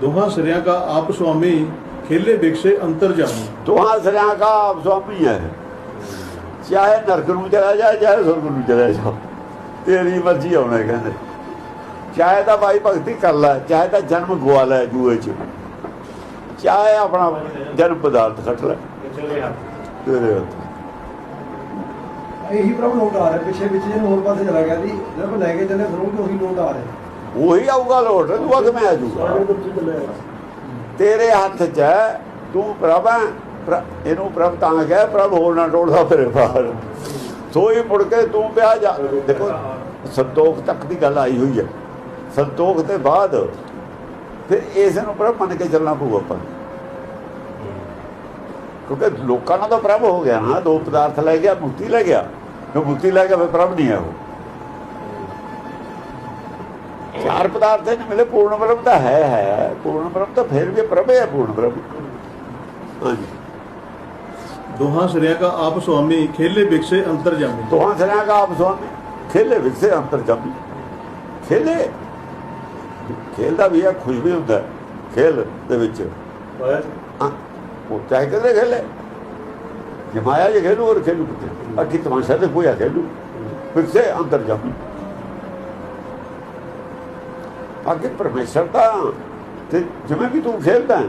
ਦੋਹਾਂ ਸਿਰਿਆਂ का आप स्वामी खेले बिकसे अंतर जामी ਦੋਹਾਂ ਸਿਰਾਂ ਦਾ ਆਪ ਸੁਆਮੀ ਹੈ ਚਾਹੇ ਨਰਕ ਨੂੰ ਚਲਾ ਜਾ ਚਾਹੇ ਸੁਰਗ ਨੂੰ ਚਲਾ ਜਾ ਤੇਰੀ ਮਰਜ਼ੀ ਆਉਣਾ ਕਹਿੰਦੇ ਚਾਹੇ ਤਾਂ ਭਾਈ ਭਗਤੀ ਕਰ ਲੈ ਚਾਹੇ ਤਾਂ ਜਨਮ ਗਵਾ ਲੈ ਜੂਏ ਚ ਚਾਹੇ ਆਪਣਾ ਜਨਮ ਪਦਾਰਥ ਖੱਟ ਲੈ ਤੇਰੇ ਹੱਥ ਇਹੀ ਪ੍ਰਭ ਨੋਟ ਆ ਰਿਹਾ ਪਿੱਛੇ ਵਿੱਚ ਜਿਹਨੂੰ ਹੋਰ ਪਾਸੇ ਚਲਾ ਗਿਆ ਸੀ ਜਦ ਲੈ ਕੇ ਚੱਲੇ ਫਿਰ ਉਹ ਉਹੀ ਨੋਟ ਆ ਰਿਹਾ ਉਹੀ ਆਊਗਾ ਲੋਟ ਤੂੰ ਮੈਂ ਆ ਜਾਊਗਾ? ਤੇਰੇ ਹੱਥ 'ਚ ਤੂੰ ਪ੍ਰਭ ਇਹਨੂੰ ਪ੍ਰਭ ਤਾਂ ਕਹਿ ਪ੍ਰਭ ਹੋਰ ਨਾ ਟੋੜਦਾ ਫਿਰੇ ਬਾਹਰ। ਸੋਈ ਮੁੜ ਕੇ ਤੂੰ ਪਿਆ ਜਾ ਦੇਖੋ ਸੰਤੋਖ ਤੱਕ ਦੀ ਗੱਲ ਆਈ ਹੋਈ ਹੈ। ਸੰਤੋਖ ਤੇ ਬਾਅਦ ਫਿਰ ਇਸ ਨੂੰ ਪ੍ਰਭ ਮੰਨ ਕੇ ਚੱਲਣਾ ਪਊ ਆਪਾਂ। ਕਿਉਂਕਿ ਲੋਕਾਂ ਤਾਂ ਪ੍ਰਭ ਹੋ ਗਿਆ ਨਾ ਦੋ ਪਦਾਰਥ ਲੈ ਗਿਆ ਮੁਕਤੀ ਲੈ ਗਿਆ। ਜੋ ਮੁਕਤੀ ਲੈ ਗਿਆ ਫਿਰ ਪ੍ਰਭ ਨਹੀਂ ਹੈ ਉਹ। ਹਰ ਪਦਾਰਥ ਨੇ ਮਿਲੇ ਪੂਰਨ ਬ੍ਰਹਮ ਤਾਂ ਹੈ ਹੈ ਪੂਰਨ ਬ੍ਰਹਮ ਤਾਂ ਫਿਰ ਵੀ ਪ੍ਰਭੇ ਹੈ ਪੂਰਨ ਬ੍ਰਹਮ। ਦੋਹਾਂ ਸਿਰਿਆਂ ਦਾ ਆਪ ਸੁਆਮੀ ਖੇਲੇ ਵਿਖਸੇ ਅੰਤਰ ਜਾਮੀ। ਦੋਹਾਂ ਸਿਰਿਆਂ ਦਾ ਆਪ ਸੁਆਮੀ ਖੇਲੇ ਵਿਖਸੇ ਅੰਤਰ ਜਾਮੀ। ਖੇਲੇ? ਖੇਲਦਾ ਵੀ ਆ ਖੁਸ਼ ਵੀ ਹੁੰਦਾ ਖੇਲ ਦੇ ਵਿੱਚ। ਉਹ ਚਾਹੇ ਕਦੇ ਖੇਲੇ। ਜੇ ਮਾਇਆ ਜੇ ਖੇਲੂ ਔਰ ਖੇਲੂ ਕਿਤੇ ਅੱਖੀ ਤਮਾਸ਼ਾ ਤੇ ਕੋਈ ਆ ਖੇਲੂ। ਫਿਰ ਸੇ ਅੰਦਰ ਜਾਮੀ। ਅੱਗੇ ਪਰਮੇਸ਼ਰ ਦਾ ਤੇ ਜਿਵੇਂ ਵੀ ਤੂੰ ਖੇਲਦਾ ਹੈ,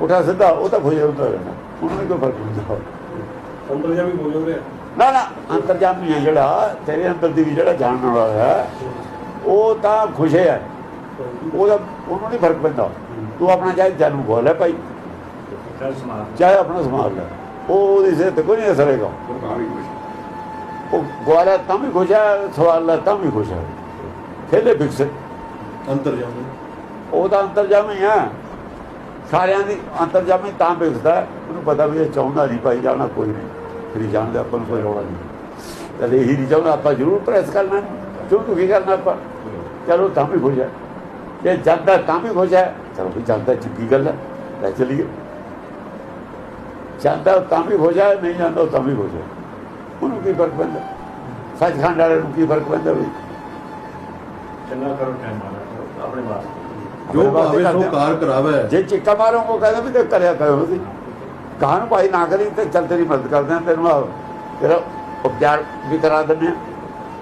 ਉਠਾ ਸਿੱਧਾ ਉਹ ਤਾਂ ਖੁਸ਼ ਹੁੰਦਾ ਰਹਿਣਾ ਉਹਨੂੰ ਕੋਈ ਫ਼ਰਕ ਨਹੀਂ ਪੈਂਦਾ ਅੰਦਰ ਜਾਮੀ ਬੋਲੋਗੇ ਨਾ ਨਾ ਅੰਤਰਜਾਮੀ ਹੈ ਜਿਹੜਾ ਤੇਰੇ ਅੰਦਰ ਦੀ ਜਿਹੜਾ ਜਾਣਨ ਵਾਲਾ ਹੈ ਉਹ ਤਾਂ ਖੁਸ਼ ਹੈ। ਉਹਦਾ ਉਹਨੂੰ ਨਹੀਂ ਫ਼ਰਕ ਪੈਂਦਾ। ਤੂੰ ਆਪਣਾ ਚਾਹੇ ਜਨਮ ਬੋਲ ਹੈ ਭਾਈ। ਚਾਹੇ ਆਪਣਾ ਸਮਾਲ ਲੈ। ਉਹ ਉਹਦੀ ਸਿਹਤ ਤੇ ਕੋਈ ਨਹੀਂ ਅਸਰ ਹੈਗਾ। ਉਹ ਗਵਾਲਾ ਤਾਂ ਵੀ ਖੁਸ਼ ਹੈ ਸਵਾਲ ਲੈ ਤਾਂ ਵੀ ਖੁਸ਼ ਹੈ। ਖੇਲੇ ਬਿਕਸੇ ਅੰਤਰ ਜਾਮੀ ਉਹਦਾ ਅੰਤਰਜਾਮੀ ਹੈ ਸਾਰਿਆਂ ਦੀ ਅੰਤਰਜਾਮੀ ਤਾਂ ਵਿਕਸਦਾ ਹੈ, ਉਹਨੂੰ ਪਤਾ ਵੀ ਇਹ ਚਾਹੁੰਦਾ ਨਹੀਂ ਭਾਈ ਜਾਣਾ ਕੋਈ ਨਹੀਂ। ਫਿਰ ਜਾਣ ਦਾ ਆਪਾਂ ਨੂੰ ਕੋਈ ਰੌਲਾ ਨਹੀਂ। ਤੇ ਇਹੀ ਨਹੀਂ ਚਾਹੁੰਦਾ ਆਪਾਂ ਜ਼ਰੂਰ ਪ੍ਰੈਸ ਕਰਨਾ ਕਿਉਂ ਤੂੰ ਕੀ ਕਰਨਾ ਆਪਾਂ? ਚਲੋ ਤਾਂ ਵੀ ਹੈ। ਜੇ ਜਾਂਦਾ ਤਾਂ ਵੀ ਹੈ। ਚਲੋ ਵੀ ਜਾਂਦਾ ਚੰਗੀ ਗੱਲ ਹੈ। ਲੈ ਚਲੀਏ। ਜਾਂਦਾ ਤਾਂ ਵੀ ਖੁਸ਼ ਹੈ ਨਹੀਂ ਜਾਂਦਾ ਤਾਂ ਵੀ ਖੁਸ਼ ਹੈ। ਉਹਨੂੰ ਕੀ ਫ਼ਰਕ ਪੈਂਦਾ? ਸੱਚਖੰਡ ਵਾਲੇ ਨੂੰ ਕੀ ਫ਼ਰਕ ਪੈਂਦਾ ਵੀ? ਚੰਗਾ ਕਰੋ ਟਾਈਮ ਆਪਣੇ ਵਾਸਤੇ। ਜੋ ਭਾਵੇ ਸੋ ਕਰਦੇ ਆ। ਕਾਰ ਕਰਾਵੇ। ਜੇ ਚਿੱਕਾ ਮਾਰੋ ਉਹ ਕਹਿੰਦਾ ਵੀ ਤੇ ਕਰਿਆ ਕਰੋ ਤੁਸੀਂ। ਕਹਾਂ ਭਾਈ ਨਾ ਕਰੀ ਤੇ ਚੱਲ ਤੇਰੀ ਮਦਦ ਕਰਦੇ ਆ ਤੈਨੂੰ ਤੇਰਾ ਉਪਚਾਰ ਵੀ ਕਰਾ ਦਿੰਦੇ ਆ।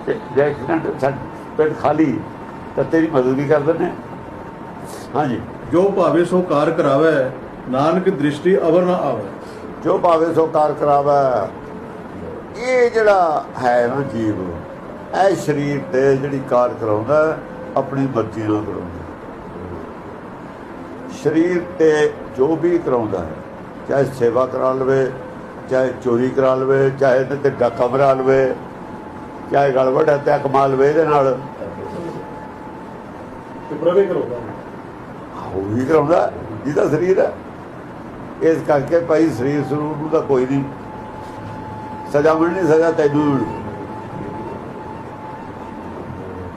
ਤੇ ਜੇ ਐਕਸੀਡੈਂਟ ਛੱਡ ਪੇਟ ਖਾਲੀ ਤਾਂ ਤੇਰੀ ਮਦਦ ਵੀ ਕਰ ਦਿੰਦੇ ਆ। ਹਾਂਜੀ। ਜੋ ਭਾਵੇ ਸੋ ਕਾਰ ਕਰਾਵੇ ਨਾਨਕ ਦ੍ਰਿਸ਼ਟੀ ਅਵਰ ਨਾ ਆਵੇ। ਜੋ ਭਾਵੇਂ ਸੋ ਕਾਰ ਕਰਾਵੇ ਇਹ ਜਿਹੜਾ ਹੈ ਨਾ ਜੀਵ ਇਹ ਸਰੀਰ ਤੇ ਜਿਹੜੀ ਕਾਰ ਕਰਾਉਂਦਾ ਆਪਣੀ ਮਰਜ਼ੀ ਨਾਲ ਕਰਾਉਂਦਾ ਸਰੀਰ ਤੇ ਜੋ ਵੀ ਕਰਾਉਂਦਾ ਹੈ ਚਾਹੇ ਸੇਵਾ ਕਰਾ ਲਵੇ ਚਾਹੇ ਚੋਰੀ ਕਰਾ ਲਵੇ ਚਾਹੇ ਤੇ ਤੇ ਡਾਕਾ ਮਰਾ ਲਵੇ ਚਾਹੇ ਗੜਬੜ ਹੈ ਤੇ ਕਮਾ ਲਵੇ ਇਹਦੇ ਨਾਲ ਤੇ ਪ੍ਰਵੇ ਕਰੋਗਾ ਉਹ ਵੀ ਕਰਾਉਂਦਾ ਜਿਹਦਾ ਸਰੀਰ ਹੈ। ਇਸ ਕਰਕੇ ਭਾਈ ਸਰੀਰ ਸਰੂਪ ਨੂੰ ਤਾਂ ਕੋਈ ਨਹੀਂ ਸਜ਼ਾ ਮਿਲਣੀ ਸਜ਼ਾ ਤੈਨੂੰ ਮਿਲਣੀ।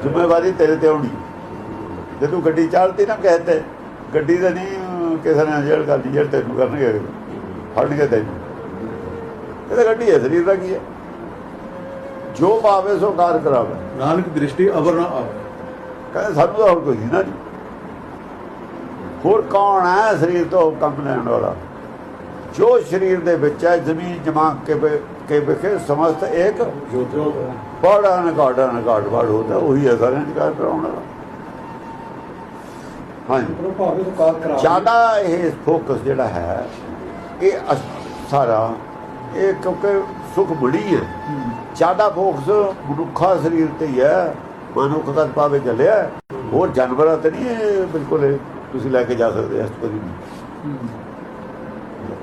ਜ਼ਿੰਮੇਵਾਰੀ ਤੇਰੇ ਤੇ ਆਉਣੀ ਜੇ ਤੂੰ ਗੱਡੀ ਚਾਲਤੀ ਨਾ ਕਹਤੇ ਗੱਡੀ ਦਾ ਨਹੀਂ ਕਿਸੇ ਨੇ ਜੇਲ੍ਹ ਕਰਦੀ ਜੇਲ੍ਹ ਤੈਨੂੰ ਕਰਨਗੇ। ਫੜਨਗੇ ਤੈਨੂੰ। ਇਹ ਤਾਂ ਗੱਡੀ ਹੈ ਸਰੀਰ ਦਾ ਕੀ ਹੈ? ਜੋ ਪਾਵੇ ਸੋ ਕਾਰ ਕਰਾਵੇ। ਨਾਨਕ ਦ੍ਰਿਸ਼ਟੀ ਅਵਰ ਨਾ ਆਵੇ। ਕਹਿੰਦੇ ਸਾਨੂੰ ਤਾਂ ਹੋਰ ਕੋਈ ਨਹੀਂ ਨਾ ਜੀ। ਹੋਰ ਕੌਣ ਹੈ ਸਰੀਰ ਤੋਂ ਕੰਮ ਲੈਣ ਵਾਲਾ? ਜੋ ਸਰੀਰ ਦੇ ਵਿੱਚ ਹੈ ਜ਼ਮੀਨ ਜਮਾ ਕੇ ਕੇ ਵਿਖੇ ਸਮਸਤ ਇੱਕ ਬੜਾ ਨਗਾੜਾ ਨਗਾੜ ਵੜ ਹੁੰਦਾ ਉਹੀ ਹੈ ਸਾਰਿਆਂ ਦੀ ਕਾਰ ਕਰਾਉਣ ਵਾਲਾ। ਹਾਂਜੀ। ਤੋਂ ਜ਼ਿਆਦਾ ਇਹ ਫੋਕਸ ਜਿਹੜਾ ਹੈ ਇਹ ਸਾਰਾ ਇਹ ਕਿਉਂਕਿ ਸੁਖ ਬੜੀ ਹੈ। ਜ਼ਿਆਦਾ ਫੋਕਸ ਮਨੁੱਖਾ ਸਰੀਰ ਤੇ ਹੀ ਹੈ ਮਨੁੱਖ ਦਾ ਪਾਵੇ ਚੱਲਿਆ ਹੋਰ ਜਾਨਵਰਾਂ ਤੇ ਨਹੀਂ ਬਿਲਕੁਲ ਤੁਸੀਂ ਲੈ ਕੇ ਜਾ ਸਕਦੇ ਇਸ ਪਰੀ ਨੂੰ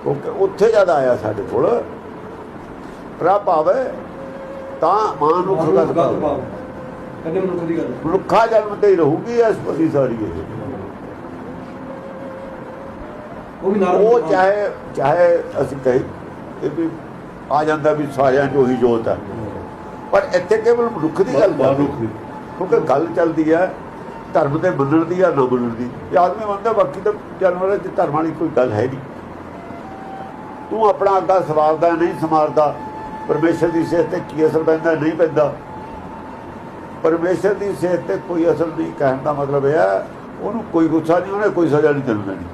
ਕਿਉਂਕਿ ਉੱਥੇ ਜ਼ਿਆਦਾ ਆਇਆ ਸਾਡੇ ਕੋਲ। ਪ੍ਰਭ ਭਾਵੇ ਤਾਂ ਮਨੁੱਖ ਦਾ ਪਾਵੇ ਕਹਿੰਦੇ ਮਨੁੱਖ ਦੀ ਗੱਲ। ਮਨੁੱਖਾ ਜਨਮ ਤੇ ਹੀ ਰਹੂਗੀ ਇਸ ਪਰੀ ਸਾਰੀ ਇਹ। ਉਹ ਵੀ ਨਾਲ ਉਹ ਚਾਹੇ ਚਾਹੇ ਅਸੀਂ ਕਹੀ ਇਹ ਵੀ ਆ ਜਾਂਦਾ ਵੀ ਸਾਰਿਆਂ 'ਚ ਉਹੀ ਜੋਤ ਹੈ ਪਰ ਇੱਥੇ ਕੇਵਲ ਮਨੁੱਖ ਦੀ ਗੱਲ ਮਨੁੱਖ ਦੀ। ਕਿਉਂਕਿ ਗੱਲ ਚੱਲਦੀ ਹੈ ਧਰਮ ਦੇ ਮੰਨਣ ਦੀ ਜਾਂ ਨਾ ਮੰਨਣ ਦੀ। ਇਹ ਆਦਮੀ ਮੰਨਦਾ ਬਾਕੀ ਤਾਂ ਜਾਨਵਰਾਂ 'ਚ ਧਰਮ ਵਾਲੀ ਕੋਈ ਗੱਲ ਹੈ ਨਹੀਂ। ਤੂੰ ਆਪਣਾ ਅੱਗਾ ਸਵਾਰਦਾ ਨਹੀਂ ਸਮਾਰਦਾ ਪਰਮੇਸ਼ਰ ਦੀ ਸਿਹਤ ਤੇ ਕੀ ਅਸਰ ਪੈਂਦਾ, ਨਹੀਂ ਪੈਂਦਾ। ਪਰਮੇਸ਼ਰ ਦੀ ਸਿਹਤ ਤੇ ਕੋਈ ਅਸਰ ਨਹੀਂ ਕਹਿਣ ਦਾ ਮਤਲਬ ਇਹ ਹੈ ਉਹਨੂੰ ਕੋਈ ਗੁੱਸਾ ਨਹੀਂ, ਉਹਨੇ ਕੋਈ ਸਜ਼ਾ ਨਹੀਂ ਤੈਨੂੰ ਦੇਣੀ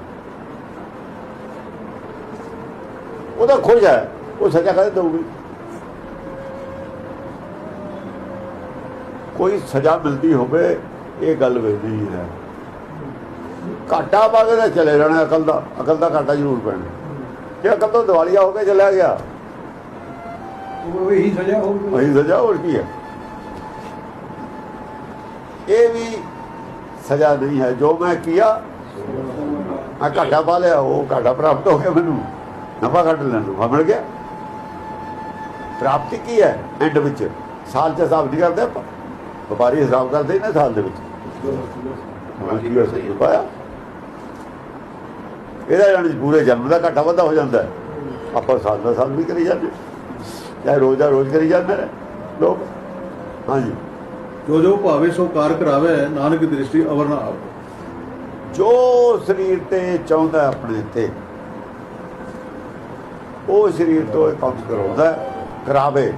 ਉਹਦਾ ਖੁਸ਼ ਹੈ, ਉਹ ਸਜ਼ਾ ਕਦੇ ਦਊਗੀ। ਕੋਈ ਸਜ਼ਾ ਮਿਲਦੀ ਹੋਵੇ, ਇਹ ਗੱਲ ਵੇਖਦੀ ਹੈ ਘਾਟਾ ਪਾ ਕੇ ਤਾਂ ਚਲੇ ਜਾਣਾ ਅਕਲ ਦਾ ਅਕਲ ਦਾ ਘਾਟਾ ਜ਼ਰੂਰ ਪੈਣਾ। ਜੇ ਅਕਲ ਤੋਂ ਦਿਵਾਲੀਆ ਹੋ ਕੇ ਚਲਿਆ ਗਿਆ ਉਹ ਇਹੀ ਸਜ਼ਾ ਹੋਊਗੀ। ਵਹੀ ਸਜ਼ਾ ਹੋਰ ਕੀ ਹੈ? ਇਹ ਵੀ ਸਜ਼ਾ ਨਹੀਂ ਹੈ। ਜੋ ਮੈਂ ਕੀਆ ਆ ਘਾਟਾ ਪਾ ਲਿਆ, ਉਹ ਘਾਟਾ ਪ੍ਰਾਪਤ ਹੋ ਗਿਆ ਮੈਨੂੰ। ਨਫਾ ਕੱਢ ਲੈਣ ਨੂੰ ਮਿਲ ਗਿਆ। ਪ੍ਰਾਪਤੀ ਕੀ ਹੈ ਐਂਡ ਵਿੱਚ? ਸਾਲ ਚ ਹਿਸਾਬ ਨਹੀਂ ਕਰਦੇ ਆਪਾਂ। ਵਪਾਰੀ ਹਿਸਾਬ ਕਰਦੇ ਨੇ ਸਾਲ ਦੇ ਵਿੱਚ। ਪਾਇਆ। ਇਹਦਾ ਜਾਨੀ ਪੂਰੇ ਜਨਮ ਦਾ ਘਾਟਾ ਵਾਧਾ ਹੋ ਜਾਂਦਾ ਆਪਾਂ ਸਾਲ ਦਾ ਸਾਲ ਵੀ ਕਰੀ ਜਾਂਦੇ ਚਾਹੇ ਰੋਜ਼ ਦਾ ਰੋਜ਼ ਕਰੀ ਜਾਂਦੇ ਨੇ ਲੋਕ। ਹਾਂਜੀ। ਜੋ ਜੋ ਭਾਵੇ ਸੋ ਕਾਰ ਕਰਾਵੇ ਨਾਨਕ ਦ੍ਰਿਸ਼ਟੀ ਅਵਰ ਨਾ ਆਵੇ। ਜੋ ਸਰੀਰ ਤੇ ਚਾਹੁੰਦਾ ਆਪਣੇ ਤੇ ਉਹ ਸਰੀਰ ਤੋਂ ਇਹ ਕੰਮ ਕਰਾਉਂਦਾ ਹੈ, ਕਰਾਵੇ।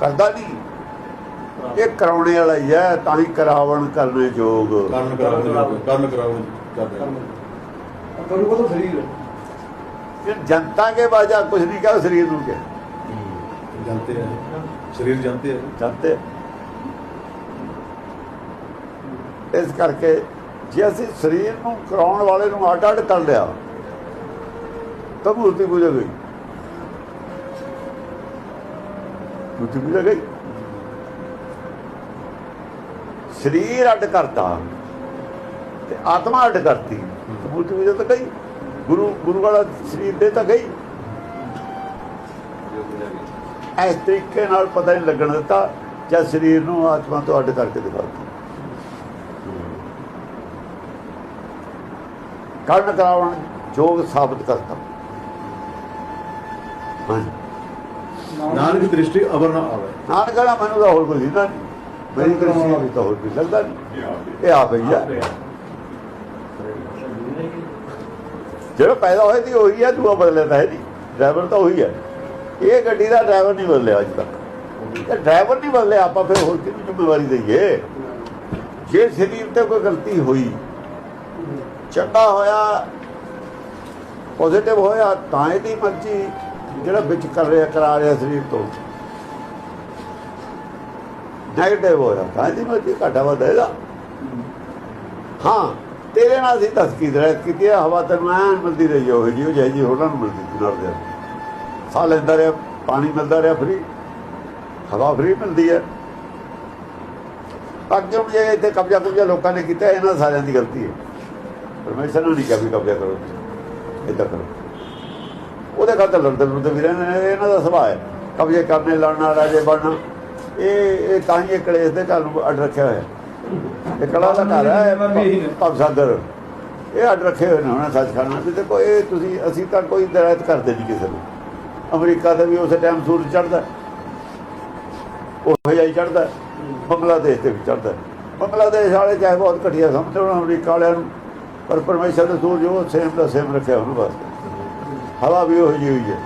ਕਰਦਾ ਨਹੀਂ। ਇਹ ਕਰਾਉਣੇ ਵਾਲਾ ਹੀ ਹੈ ਤਾਂ ਹੀ ਕਰਾਵਣ ਕਰਨੇ ਯੋਗ। ਕਰਨ ਕਰਾਵੇ ਕਰਨ ਕਰਾਵੇ ਕਰਦੇ ਕਰੂ ਕੋ ਸਰੀਰ ਇਹ ਜਨਤਾ ਕੇ ਬਾਜਾ ਕੁਝ ਨਹੀਂ ਕਹਾ ਸਰੀਰ ਨੂੰ ਕਿ ਜਾਣਦੇ ਹੈ ਸਰੀਰ ਜਾਣਦੇ ਹੈ ਜਾਂਦੇ ਇਸ ਕਰਕੇ ਜੇ ਅਸੀਂ ਸਰੀਰ ਨੂੰ ਕਰਾਉਣ ਵਾਲੇ ਨੂੰ ਅੱਡ ਅੱਡ ਕਰ ਲਿਆ ਤਾਂ ਮੂਰਤੀ ਪੂਜਾ ਗਈ। ਮੂਰਤੀ ਪੂਜਾ ਗਈ। ਸਰੀਰ ਅੱਡ ਕਰਤਾ ਤੇ ਆਤਮਾ ਅੱਡ ਕਰਤੀ ਮੂਰਤੀ ਪੂਜਾ ਤਾਂ ਗਈ। ਗੁਰੂ ਗੁਰੂ ਵਾਲਾ ਸਰੀਰ ਦੇ ਤਾਂ ਗਈ। ਇਸ ਤਰੀਕੇ ਨਾਲ ਪਤਾ ਨਹੀਂ ਲੱਗਣ ਦਿੱਤਾ ਜਦ ਸਰੀਰ ਨੂੰ ਆਤਮਾ ਤੋਂ ਅੱਡ ਕਰਕੇ ਦਿਖਾਤਾ ਕਰਨ ਕਰਾਉਣ ਯੋਗ ਸਾਬਤ ਕਰਤਾ। ਨਾਨਕ ਦ੍ਰਿਸ਼ਟੀ ਅਵਰ ਨਾ ਆਵੇ। ਨਾਨ ਕਹਣਾ ਮੈਨੂੰ ਤਾਂ ਹੋਰ ਕੋਈ ਦਿੰਦਾ ਨਹੀਂ। ਮੇਰੀ ਦ੍ਰਿਸ਼ਟੀ ਵਿੱਚ ਤਾਂ ਹੋਰ ਕੋਈ ਲੱਗਦਾ ਨਹੀਂ। ਇਹ ਆ ਜਿਹੜਾ ਪੈਦਾ ਹੋਇਆ ਸੀ, ਉਹੀ ਹੈ ਦੂਆ ਬਦਲਿਆ ਤਾਂ ਹੈ ਨਹੀਂ ਡਰਾਈਵਰ ਤਾਂ ਉਹੀ ਹੈ ਇਹ ਗੱਡੀ ਦਾ ਡਰਾਈਵਰ ਨਹੀਂ ਬਦਲਿਆ ਅੱਜ ਤੱਕ। ਇਹ ਡਰਾਈਵਰ ਨਹੀਂ ਬਦਲਿਆ, ਆਪਾਂ ਫਿਰ ਹੋਰ ਕਿਹਦੀ ਜ਼ਿੰਮੇਵਾਰੀ ਦਈਏ? ਜੇ ਸਰੀਰ ਤੇ ਕੋਈ ਗਲਤੀ ਹੋਈ, ਚੰਗਾ ਹੋਇਆ ਪੋਜ਼ਿਟਿਵ ਹੋਇਆ, ਤਾਂ ਇਹਦੀ ਮਰਜ਼ੀ ਜਿਹੜਾ ਵਿੱਚ ਕਰ ਰਿਹਾ, ਕਰਾ ਰਿਹਾ ਸਰੀਰ ਤੋਂ। ਨੈਗੇਟਿਵ ਹੋਇਆ, ਤਾਂ ਇਹਦੀ ਮਰਜ਼ੀ, ਘਾਟਾ ਵਾਧਾ ਇਹਦਾ। ਹਾਂ ਤੇਰੇ ਨਾਲ ਅਸੀਂ ਧਸਕੀ ਰਹਿ ਕੀਤੀ ਹੈ ਹਵਾ ਤੈਨੂੰ ਮਿਲਦੀ ਰਹੀ ਉਹ ਜੀ ਉਹ ਜੀ ਹੋਰਾਂ ਨੂੰ ਮਿਲਦੀ ਨਾਲ ਦੇ ਸਾਹ ਲੈਂਦਾ ਰਿਹਾ, ਪਾਣੀ ਮਿਲਦਾ ਰਿਹਾ ਫਰੀ ਹਵਾ ਫਰੀ ਮਿਲਦੀ ਹੈ ਅੱਗੇ ਹੁਣ ਜੇ ਇੱਥੇ ਕਬਜ਼ਾ ਕੁਬਜ਼ਾ ਲੋਕਾਂ ਨੇ ਕੀਤਾ, ਇਹਨਾਂ ਸਾਰਿਆਂ ਦੀ ਗਲਤੀ ਹੈ ਪਰਮੇਸ਼ਰ ਨੇ ਨਹੀਂ ਕਿਹਾ ਕਬਜ਼ਾ ਕਰੋ ਇਦਾਂ ਕਰੋ। ਉਹਦੇ ਖਾਤਰ ਲੜਦੇ ਲੜਦੇ ਵੀ ਰਹਿੰਦੇ ਨੇ, ਇਹਨਾਂ ਦਾ ਸੁਭਾਅ ਹੈ। ਕਬਜ਼ੇ ਕਰਨੇ, ਲੜਨਾ, ਰਾਜੇ ਬਣਨਾ, ਇਹ ਇਹ ਤਾਂ ਹੀ ਕਲੇਸ਼ ਦੇ ਘਰ ਨੂੰ ਅੱਡ ਰੱਖਿਆ ਹੋਇਆ। ਇਹ ਕਲਾ ਦਾ ਘਰ ਹੈ ਭਵ ਸਾਗਰ ਇਹ ਅੱਡ ਰੱਖੇ ਹੋਏ ਨੇ ਹੁਣ ਸੱਚਖੰਡ ਵੀ ਦੇਖੋ ਇਹ ਤੁਸੀਂ ਅਸੀਂ ਤਾਂ ਕੋਈ ਦਰਾਇਤ ਕਰਦੇ ਨਹੀਂ ਕਿਸੇ ਨੂੰ। ਅਮਰੀਕਾ ਦਾ ਵੀ ਉਸੇ ਟਾਈਮ ਸੂਰਜ ਚੜਦਾ ਉਹ ਹੀ। ਚੜਦਾ ਬੰਗਲਾਦੇਸ਼ ਤੇ ਵੀ ਚੜਦਾ ਬੰਗਲਾਦੇਸ਼ ਵਾਲੇ ਚਾਹੇ ਬਹੁਤ ਘਟੀਆ ਸਮਝਦੇ ਹੋਣ ਅਮਰੀਕਾ ਵਾਲਿਆਂ ਨੂੰ। ਪਰ ਪਰਮੇਸ਼ਰ ਨੇ ਸੂਰਜ ਉਹ ਸੇਮ ਦਾ ਸੇਮ ਰੱਖਿਆ ਉਹਨੂੰ ਵਾਸਤੇ ਹਵਾ ਵੀ ਉਹ ਜਿਹੀ ਹੋਈ ਹੈ।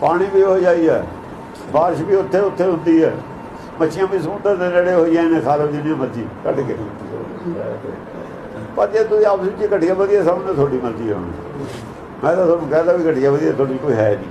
ਪਾਣੀ ਵੀ ਉਹ ਜਿਹਾ ਹੀ ਹੈ। ਬਾਰਿਸ਼ ਵੀ ਉੱਥੇ ਉੱਥੇ ਹੁੰਦੀ ਹੈ। ਮੱਛੀਆਂ ਵੀ ਸਮੁੰਦਰ ਦੇ ਨੇੜੇ ਹੋਈਆਂ ਨੇ ਖਾ ਲਓ ਜਿੰਨੀ ਮਰਜ਼ੀ। ਕੱਢ ਕੇ। ਪਰ ਜੇ ਤੁਸੀਂ ਆਪਸ ਵਿੱਚ ਘਟੀਆ ਵਧੀਆ ਸਮਝੋ, ਤੁਹਾਡੀ ਮਰਜ਼ੀ ਹੋਣੀ। ਮੈਂ ਤਾਂ ਤੁਹਾਨੂੰ ਕਹਿੰਦਾ ਵੀ ਘਟੀਆ ਵਧੀਆ, ਤੁਹਾਡੀ ਕੋਈ ਹੈ ਨਹੀਂ।